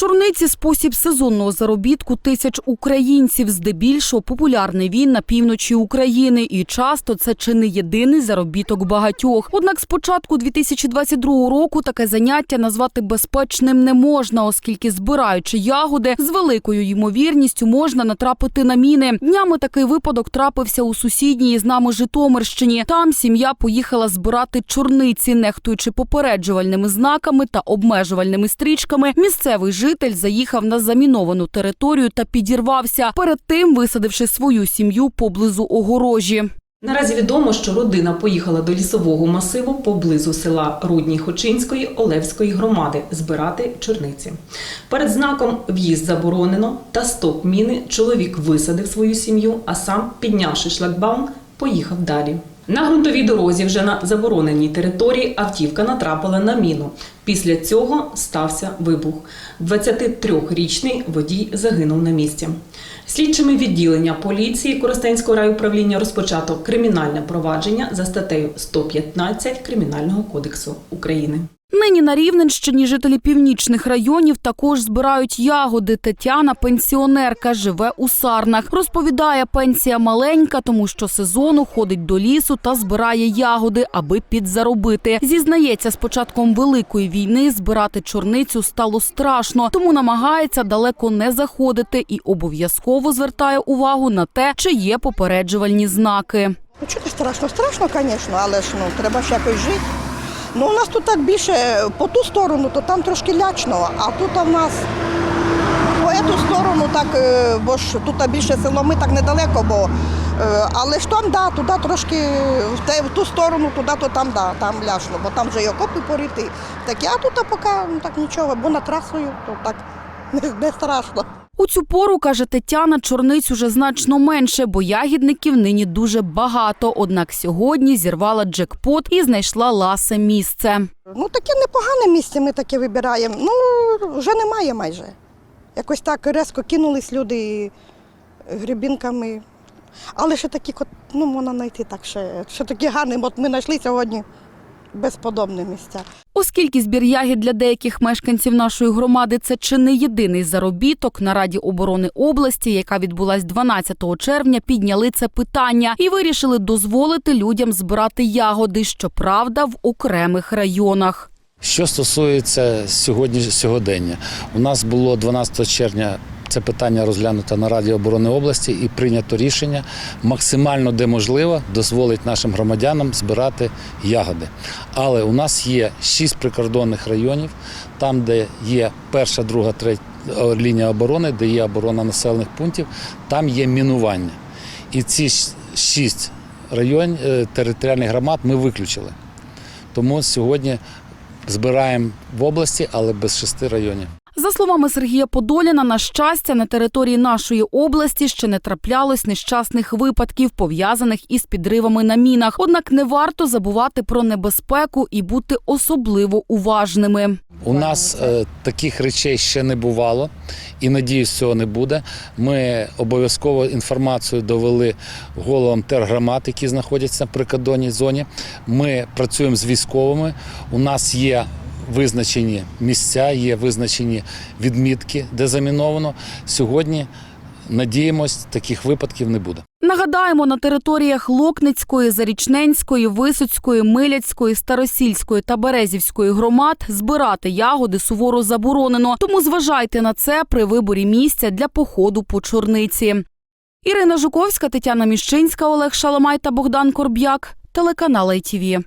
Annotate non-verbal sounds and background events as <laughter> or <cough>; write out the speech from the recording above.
Чорниці спосіб сезонного заробітку тисяч українців. Здебільшого популярний він на півночі України, і часто це чи не єдиний заробіток багатьох. Однак з початку 2022 року таке заняття назвати безпечним не можна, оскільки збираючи ягоди, з великою ймовірністю можна натрапити на міни. Днями такий випадок трапився у сусідній з нами Житомирщині. Там сім'я поїхала збирати чорниці, нехтуючи попереджувальними знаками та обмежувальними стрічками. Місцевий житель заїхав на заміновану територію та підірвався. Перед тим висадивши свою сім'ю поблизу огорожі. Наразі відомо, що родина поїхала до лісового масиву поблизу села Рудні Хочинської Олевської громади збирати чорниці. Перед знаком В'їзд заборонено та стоп міни чоловік висадив свою сім'ю, а сам, піднявши шлагбаум, поїхав далі. На ґрунтовій дорозі, вже на забороненій території, автівка натрапила на міну. Після цього стався вибух. 23-річний водій загинув на місці. Слідчими відділення поліції Коростенського райуправління розпочато кримінальне провадження за статтею 115 Кримінального кодексу України. Нині на Рівненщині жителі північних районів також збирають ягоди. Тетяна, пенсіонерка, живе у Сарнах. Розповідає, пенсія маленька, тому що сезону ходить до лісу та збирає ягоди, аби підзаробити. Зізнається, з початком великої війни збирати чорницю стало страшно, тому намагається далеко не заходити і обов'язково звертає увагу на те, чи є попереджувальні знаки. Ну, чого страшно? Страшно, звісно, але ж ну, треба ж якось жити. Ну, у нас тут так більше по ту сторону, то там трошки лячно, а тут в нас по цю сторону, так, е, бо ж тут більше село, ми так недалеко, бо е, але ж там, да, туди трошки в, ту сторону, туди, то там, да, там ляшно, бо там вже й окопи порити. Так я тут поки ну, так нічого, бо на трасою, то так <laughs> не страшно. У цю пору, каже Тетяна, чорниць уже значно менше, бо ягідників нині дуже багато. Однак сьогодні зірвала джекпот і знайшла ласе місце. Ну, таке непогане місце ми таке вибираємо. Ну, вже немає майже. Якось так резко кинулись люди грибінками. Але ще такі, ну, можна знайти так ще, ще такі гарні. От ми знайшли сьогодні безподобні місця. Оскільки збір для деяких мешканців нашої громади це чи не єдиний заробіток на Раді оборони області, яка відбулась 12 червня, підняли це питання і вирішили дозволити людям збирати ягоди, щоправда, в окремих районах. Що стосується сьогодні сьогодення, у нас було 12 червня це питання розглянуто на Раді оборони області і прийнято рішення максимально де можливо дозволить нашим громадянам збирати ягоди. Але у нас є шість прикордонних районів, там, де є перша, друга, третя е, лінія оборони, де є оборона населених пунктів, там є мінування. І ці шість районів територіальних громад ми виключили. Тому сьогодні збираємо в області, але без шести районів. За словами Сергія Подоляна, на щастя, на території нашої області ще не траплялось нещасних випадків, пов'язаних із підривами на мінах. Однак не варто забувати про небезпеку і бути особливо уважними. У нас е, таких речей ще не бувало, і надіюсь, цього не буде. Ми обов'язково інформацію довели головам тергромад, які знаходяться на прикордонній зоні. Ми працюємо з військовими. У нас є визначені місця, є визначені відмітки, де заміновано. Сьогодні надіємось, таких випадків не буде. Нагадаємо, на територіях Локницької, Зарічненської, Висоцької, Миляцької, Старосільської та Березівської громад збирати ягоди суворо заборонено. Тому зважайте на це при виборі місця для походу по чорниці. Ірина Жуковська, Тетяна Міщинська, Олег Шаламай та Богдан Корб'як. Телеканал ITV.